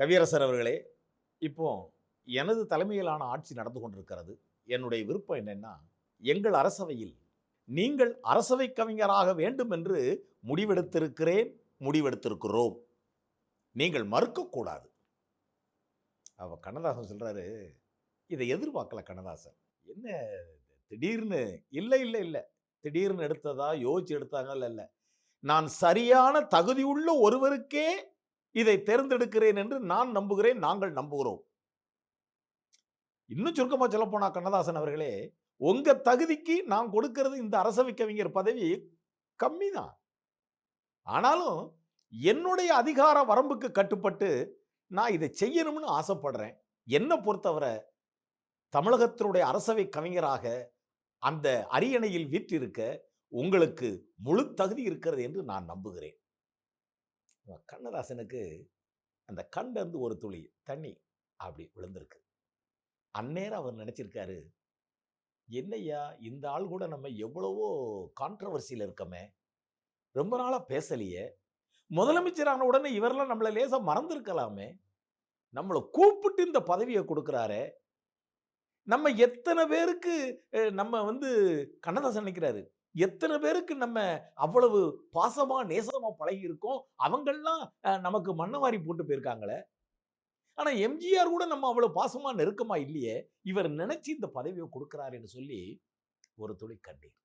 கவியரசர் அவர்களே இப்போ எனது தலைமையிலான ஆட்சி நடந்து கொண்டிருக்கிறது. என்னுடைய விருப்பம் என்னென்னா எங்கள் அரசவையில் நீங்கள் அரசவை கவிஞராக வேண்டும் என்று முடிவெடுத்திருக்கிறேன் முடிவெடுத்திருக்கிறோம். நீங்கள் மறுக்கக்கூடாது அவ கண்ணதாசன் சொல்கிறாரு இதை எதிர்பார்க்கல கண்ணதாசன். என்ன திடீர்னு இல்லை இல்லை இல்லை. திடீர்னு எடுத்ததா யோசிச்சு எடுத்தாங்கல்ல இல்லை. நான் சரியான தகுதியுள்ள ஒருவருக்கே இதை தேர்ந்தெடுக்கிறேன் என்று நான் நம்புகிறேன் நாங்கள் நம்புகிறோம். இன்னும் சுருக்கமா சொல்ல போனா கண்ணதாசன் அவர்களே உங்க தகுதிக்கு நான் கொடுக்கிறது இந்த அரசவை கவிஞர் பதவி கம்மி தான் ஆனாலும் என்னுடைய அதிகார வரம்புக்கு கட்டுப்பட்டு நான் இதை செய்யணும்னு ஆசைப்படுறேன். என்னை பொறுத்தவரை தமிழகத்தினுடைய அரசவை கவிஞராக அந்த அரியணையில் வீற்றிருக்க உங்களுக்கு முழு தகுதி இருக்கிறது என்று நான் நம்புகிறேன். கண்ணதாசனுக்கு அந்த கண்ணிருந்து ஒரு துளி தண்ணி அப்படி விழுந்திருக்கு. அந்நேரம் அவர் நினச்சிருக்காரு என்னய்யா இந்த ஆள் கூட நம்ம எவ்வளவோ கான்ட்ரவர்சியில் இருக்கமே ரொம்ப நாளாக பேசலையே முதலமைச்சரான உடனே இவரெல்லாம் நம்மளை லேசாக மறந்துருக்கலாமே நம்மளை கூப்பிட்டு இந்த பதவியை கொடுக்குறாரே நம்ம எத்தனை பேருக்கு நம்ம வந்து கண்ணதாசன் நினைக்கிறாரு எத்தனை பேருக்கு நம்ம அவ்வளவு பாசமா நேசமா பழகி இருக்கோம் அவங்கெல்லாம் அஹ், நமக்கு மண்ணவாரி போட்டு போயிருக்காங்களே? ஆனா எம்ஜிஆர் கூட நம்ம அவ்வளவு பாசமா நெருக்கமா இல்லையே? இவர் நினைச்சு இந்த பதவியை கொடுக்கிறாருன்னு சொல்லி ஒரு துளி கண்ணீர்.